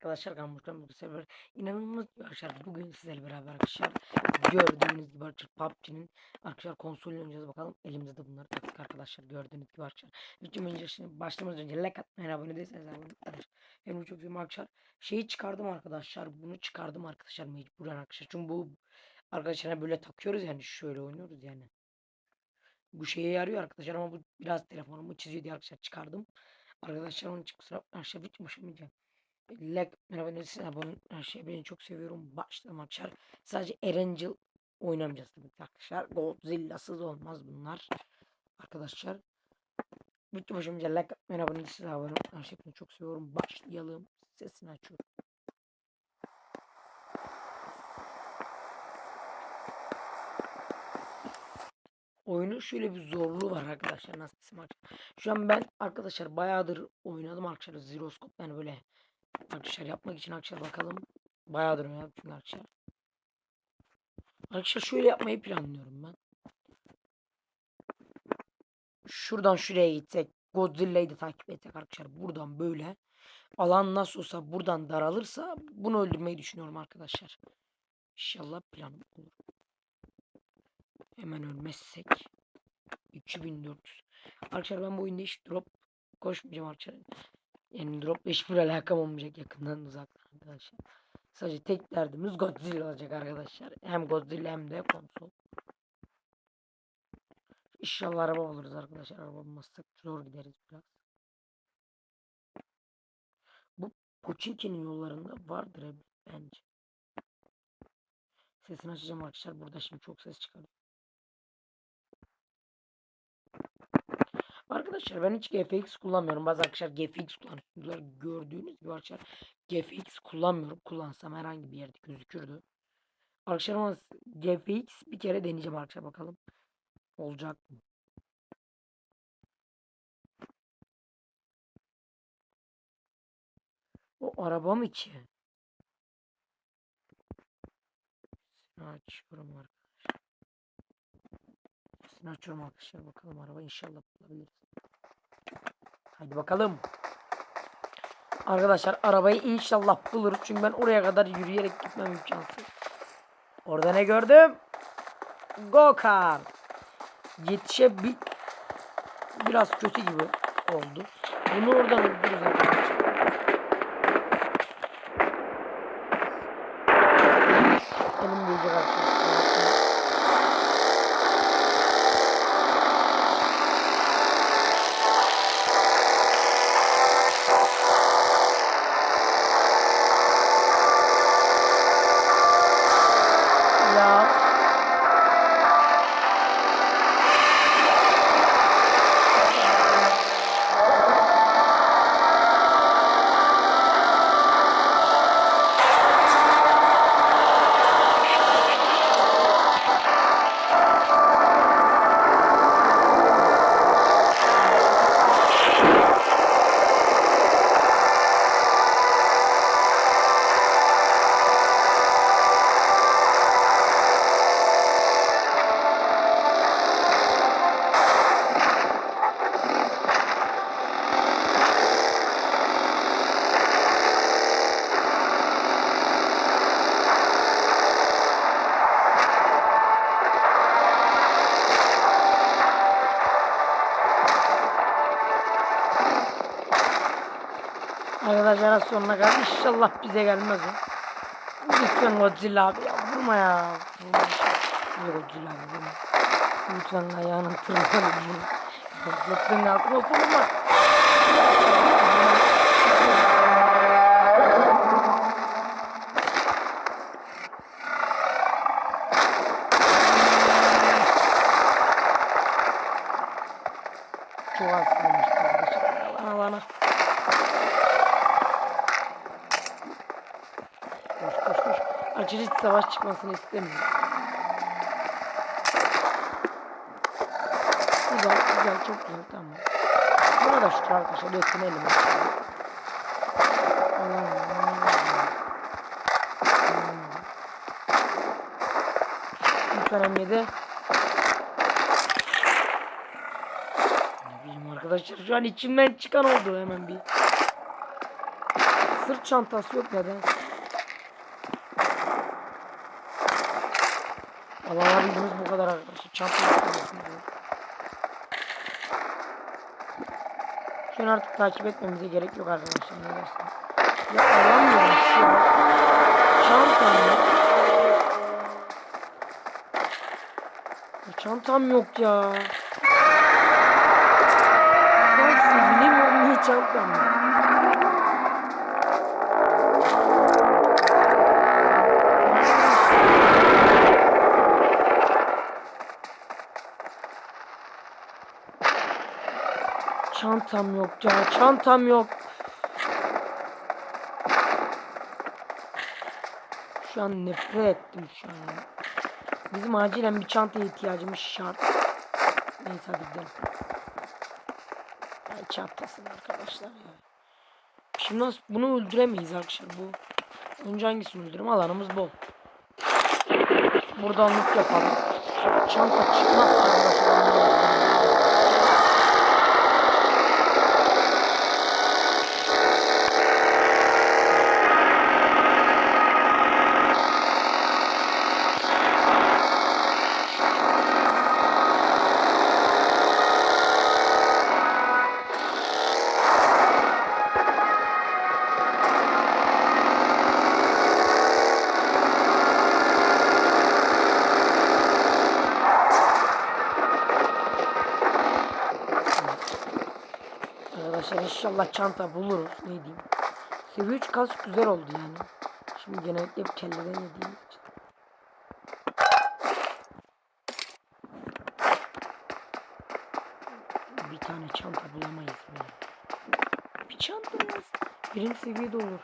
arkadaşlar kanalıma bu sefer inanılmaz arkadaşlar bugün sizlerle beraber arkadaşlar gördüğünüz gibi arkadaşlar PUBG'nin arkadaşlar konsolünü oynayacağız. Bakalım elimizde de bunları taktık arkadaşlar. Gördüğünüz gibi arkadaşlar. Videom önce şimdi başlamadan önce like atmayı abone değilseniz abone arkadaşlar. Benim çok sevdiğim arkadaşlar şeyi çıkardım arkadaşlar. Bunu çıkardım arkadaşlar mecburen arkadaşlar. Çünkü bu arkadaşlar böyle takıyoruz yani şöyle oynuyoruz yani. Bu şeye yarıyor arkadaşlar ama bu biraz telefonumu çiziyor diye arkadaşlar çıkardım. Arkadaşlar onun için kusura. Arkadaşlar hiç başlamayacağım. Like, merhaba nesin abone her şey beni çok seviyorum. Başlayalım arkadaşlar. Sadece Erangel oynamayacağız tabii arkadaşlar. Godzilla'sız olmaz bunlar. Arkadaşlar. Bütün başımıza like, merhaba nesin abone her şey beni çok seviyorum. Başlayalım. Sesini açıyorum. Oyunun şöyle bir zorluğu var arkadaşlar nasıl desem. Şu an ben arkadaşlar bayağıdır oynadım arkadaşlar Ziroskop yani böyle arkadaşlar yapmak için arkadaşlar bakalım. Bayağıdır oynadım çünkü arkadaşlar. Arkadaşlar şöyle yapmayı planlıyorum ben. Şuradan şuraya gitsek Godzilla'yı da takip etsek arkadaşlar buradan böyle. Alan nasıl olsa buradan daralırsa bunu öldürmeyi düşünüyorum arkadaşlar. İnşallah planım olur. Hemen ölmezsek. 2400. Arkadaşlar ben bu oyunda hiç drop koşmayacağım arkadaşlar. Yani dropla hiçbir alakam olmayacak yakından uzaktan arkadaşlar. Sadece tek derdimiz Godzilla olacak arkadaşlar. Hem Godzilla hem de konsol. İnşallah araba buluruz arkadaşlar. Araba bulmazsak zor gideriz biraz. Bu Pochinki'nin yollarında vardır bence. Sesini açacağım arkadaşlar. Burada şimdi çok ses çıkarıyor. Arkadaşlar ben hiç GFX kullanmıyorum. Bazı arkadaşlar GFX kullanıyorlar. Gördüğünüz gibi arkadaşlar GFX kullanmıyorum. Kullansam herhangi bir yerde gözükürdü. Arkadaşlar ama GFX bir kere deneyeceğim arkadaşlar bakalım. Olacak mı? O araba mı ki? Açıyorum arkadaşlar. Sesini açıyorum arkadaşlar. Bakalım araba inşallah bulabiliriz. Hadi bakalım. Arkadaşlar arabayı inşallah buluruz. Çünkü ben oraya kadar yürüyerek gitmem imkansız. Orada ne gördüm? Go kart. Yetişe bir biraz kötü gibi oldu. Bunu oradan öldürürüz Arkadaşlar sonuna kadar inşallah bize gelmez o. Lütfen Godzilla abi ya vurma ya. Vurma. Vurma Godzilla abi vurma. Lütfen ayağını tırmanın bunu. Lütfen altına oturma. Çok az kalmıştı arkadaşlar. Bana bana. Hiç savaş çıkmasını istemiyorum. Güzel güzel çok güzel tamam. Buna da dökünelim. Allah'ım Allah'ım. Lütfen emniyede. Ne bileyim arkadaşlar şu an içimden çıkan oldu hemen bir. sırt çantası yok neden? Alabildiğimiz bu kadar arkadaşlar. Çanta yok. Şu an artık takip etmemize gerek yok arkadaşlar. Ne dersiniz? Ya alamıyorum şu an. Çantam yok. Ya Çantam yok ya. Ben sevinemiyorum niye çantam yok. Çantam yok ya. Çantam yok. Şu an nefret ettim şu an. Bizim acilen bir çantaya ihtiyacımız şart. Neyse hadi gidelim. Ay çantasın arkadaşlar ya. Şimdi nasıl bunu öldüremeyiz arkadaşlar bu. Önce hangisini öldürüm? Alanımız bol. Buradan loot yapalım. Çanta çıkmazsa inşallah çanta buluruz. Ne diyeyim. Seviye 3 kask güzel oldu yani. Şimdi genellikle hep kelleden yediğim için. Bir tane çanta bulamayız ya? Bir çanta yaz. Birinci seviyede olur.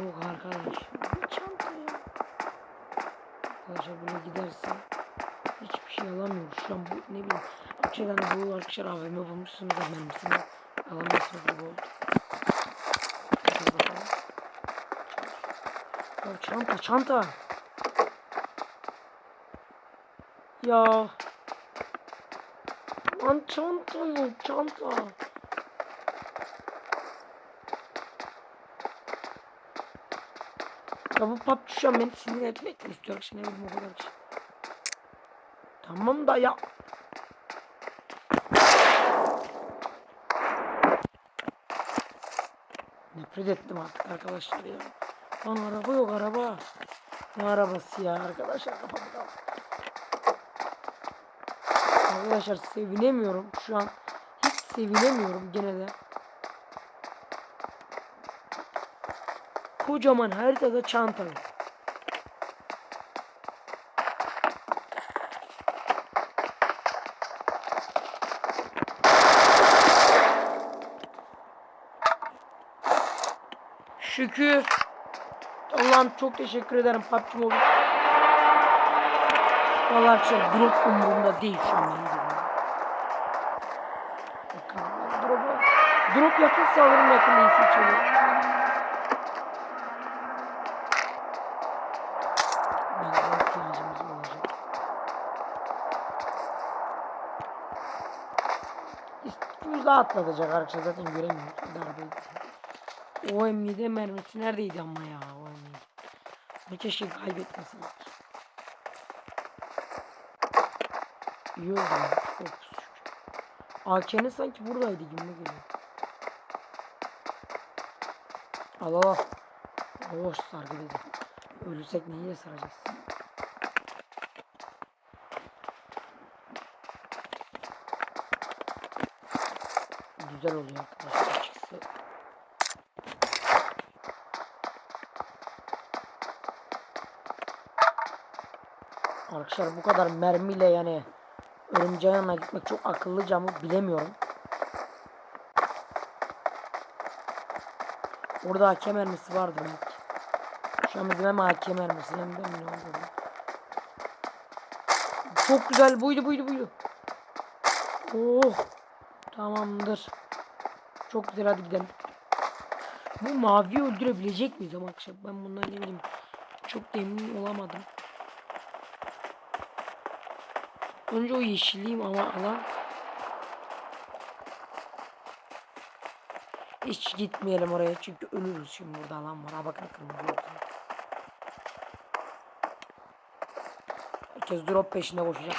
Yok arkadaş. Bir çanta ya. Arkadaşlar böyle giderse hiçbir şey alamıyoruz. Şu an bu ne bileyim. Akçeden bu arkadaşlar AVM bulmuşsunuz da mermisini alamıyorsunuz gibi oldu. Ya çanta çanta. Ya. Lan çanta yok çanta. Ya bu PUBG şu an beni sinir etmek istiyor? Şimdi o kadar şey. Tamam da ya. Nefret ettim artık arkadaşlar ya. Lan araba yok araba. Ne arabası ya arkadaşlar kaldı. Arkadaşlar sevinemiyorum şu an. Hiç sevinemiyorum gene de. Kocaman haritada çanta yok. Şükür. Allah'ım çok teşekkür ederim PUBG Mobile. Valla arkadaşlar şey, drop umurumda değil şu an. Drop, drop yakın alırım yakın iyisi çalıyor. atlatacak arkadaşlar zaten göremiyoruz. Darbe OM7 mermisi neredeydi ama ya OM7. Ne keşke kaybetmesin. İyi oldu ya. Çok. AK'nin sanki buradaydı gibi geliyor. Al al al. Allah sargı dedi. Ölürsek neyle saracağız? Güzel oluyor arkadaşlar. Arkadaşlar bu kadar mermiyle yani örümceğin yanına gitmek çok akıllıca mı bilemiyorum. Orada AK mermisi vardı belki. Şu an bizim hem AK mermisi hem de ne? Çok güzel buydu buydu buydu. Oh. Tamamdır. Çok güzel hadi gidelim. Bu maviyi öldürebilecek miyiz ama akşam ben bundan ne bileyim çok emin olamadım. Önce o yeşilliyim ama alan. Hiç gitmeyelim oraya çünkü ölürüz şimdi burada alan var. Ha bakın kırmızı yok. Herkes drop peşinde koşacak.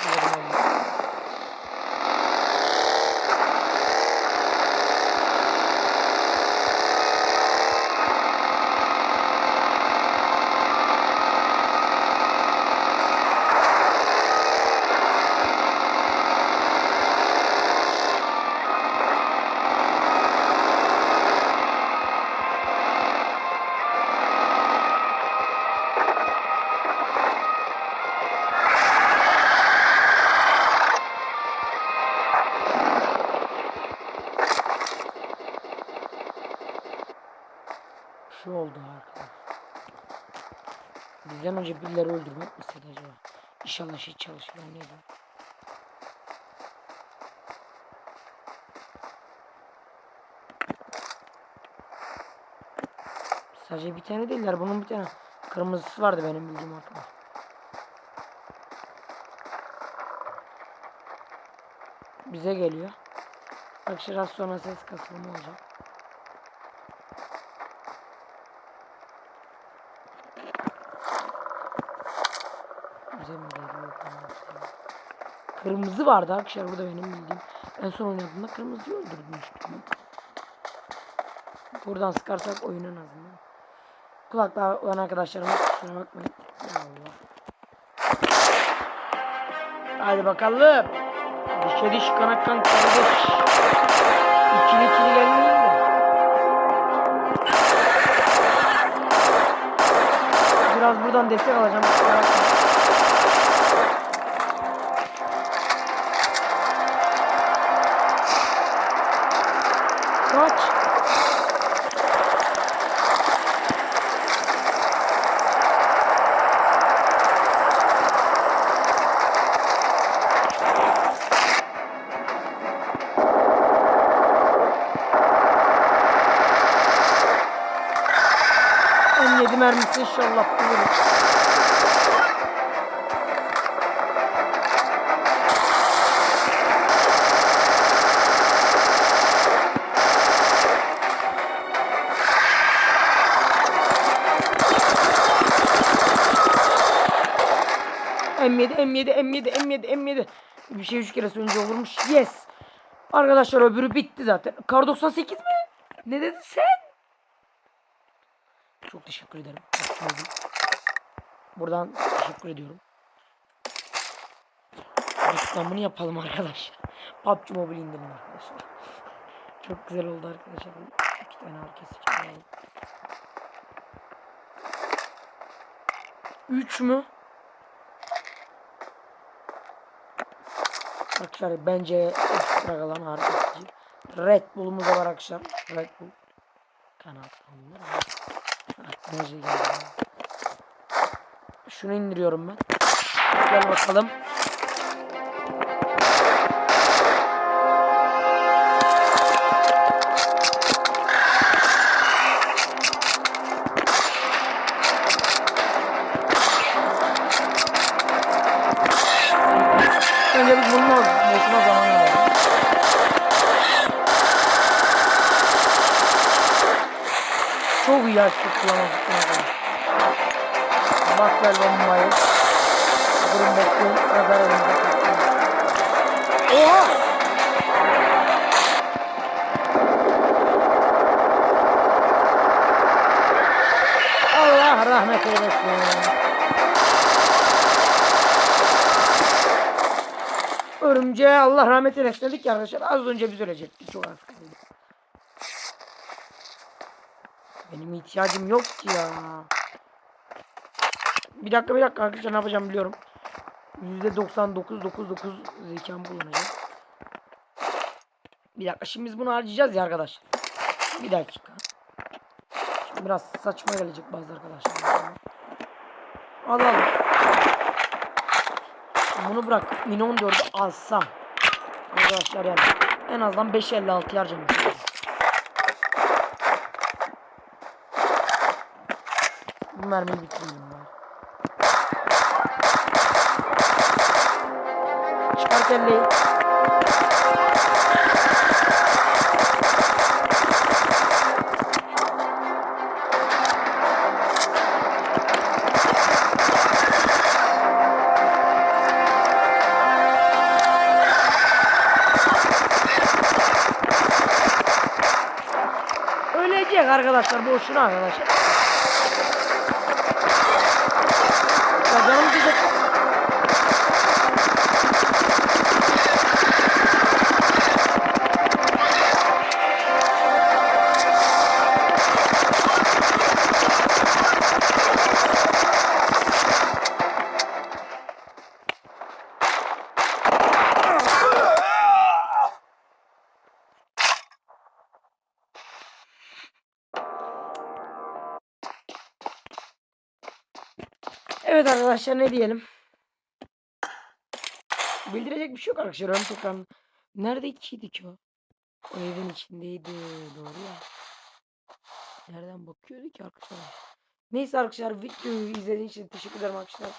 Bizden önce birileri öldürmek mi istedi acaba? İnşallah şey çalışır ben ne diyeyim. Sadece bir tane değiller. Bunun bir tane kırmızısı vardı benim bildiğim arkadaşlar. Bize geliyor. Bak biraz sonra ses kasılma olacak. Kırmızı? Vardı arkadaşlar burada benim bildiğim. En son oynadığımda kırmızıyı öldürmüştüm. Buradan sıkarsak oyunun azından. Kulaklar olan arkadaşlarım kusura bakmayın. Ya Allah. Hadi bakalım. Dişe diş kanak kan kardeş. İkili ikili gelmeyin de. Biraz buradan destek alacağım. Kaç. M7 mermisi inşallah buluruz. M7, M7, M7, M7, M7. Bir şey üç kere önce olurmuş. Yes. Arkadaşlar öbürü bitti zaten. Kar 98 mi? Ne dedin sen? Çok teşekkür ederim. Buradan teşekkür ediyorum. Reklamını yapalım arkadaşlar. PUBG Mobile indirin arkadaşlar. Çok güzel oldu arkadaşlar. İki tane herkes için. Üç mü? Arkadaşlar bence ekstra kalan arkadaşlar. Red Bull'umuz var arkadaşlar. Red Bull. Kanat onlar. Aklıma şey geldi. Şunu indiriyorum ben. Gel bakalım. Açtık kullanmak Basel bombayı. Nazar tuttum. Oha! Allah rahmet eylesin. Örümceğe Allah rahmet eylesin dedik ya arkadaşlar. Az önce biz ölecektik. Çok az kaldı. Benim ihtiyacım yok ki ya. Bir dakika bir dakika arkadaşlar ne yapacağım biliyorum. %99.99 zekam kullanacağım. Bir dakika şimdi biz bunu harcayacağız ya arkadaşlar. Bir dakika. Şimdi biraz saçma gelecek bazı arkadaşlar. Alalım. Bunu bırak. Mini 14'ü alsam. Arkadaşlar yani en azından 5.56 harcamış. mermiyi bitireyim ben. Çıkar kelleyi. Ölecek arkadaşlar boşuna arkadaşlar. problema não tem Evet arkadaşlar ne diyelim. Bildirecek bir şey yok arkadaşlar. Ön. Nerede ikiydi ki o? O evin içindeydi. Doğru ya. Nereden bakıyordu ki arkadaşlar? Neyse arkadaşlar videoyu izlediğiniz için teşekkür ederim arkadaşlar.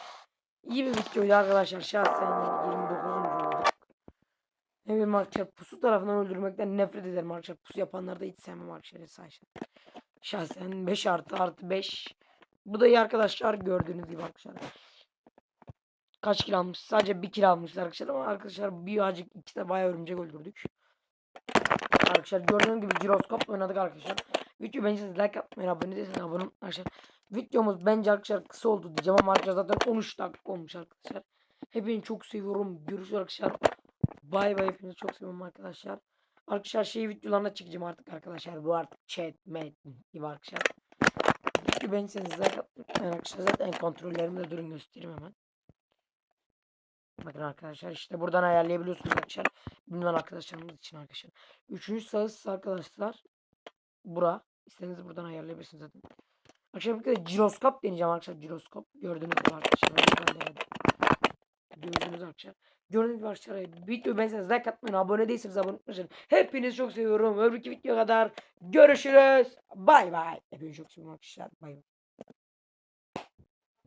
İyi bir videoydu arkadaşlar. Şahsen 29. olduk. Evet arkadaşlar pusu tarafından öldürmekten nefret ederim arkadaşlar. Pusu yapanları da hiç sevmem arkadaşlar. Şahsen 5 artı artı 5. Bu da iyi arkadaşlar gördüğünüz gibi arkadaşlar. Kaç kill almış? Sadece bir kill almışlar arkadaşlar ama arkadaşlar bir acık ikisi de bayağı örümcek öldürdük. Arkadaşlar gördüğünüz gibi jiroskop oynadık arkadaşlar. Video beğenirseniz like atmayı, abone değilseniz abone olun arkadaşlar. Videomuz bence arkadaşlar kısa oldu diyeceğim ama arkadaşlar zaten 13 dakika olmuş arkadaşlar. Hepinizi çok seviyorum. Görüşürüz arkadaşlar. Bay bay hepinizi çok seviyorum arkadaşlar. Arkadaşlar şey videolarına çıkacağım artık arkadaşlar. Bu artık chat, met gibi arkadaşlar. Video beğenirseniz like atmayı arkadaşlar. Zaten kontrollerimde durun göstereyim hemen. Bakın arkadaşlar işte buradan ayarlayabiliyorsunuz arkadaşlar. Bilmem arkadaşlarımız için arkadaşlar. Üçüncü sağız arkadaşlar. Bura. İstediğiniz buradan ayarlayabilirsiniz zaten. Arkadaşlar bir kere jiroskop deneyeceğim arkadaşlar. Jiroskop. Gördüğünüz gibi arkadaşlar. Ben de denedim. Gördüğünüz arkadaşlar. Gördüğünüz gibi arkadaşlar. Video beğenseniz like atmayın. Abone değilseniz abone olmayın. Hepinizi çok seviyorum. Öbürki video kadar görüşürüz. Bay bay. Hepinizi çok seviyorum arkadaşlar. Bay bay.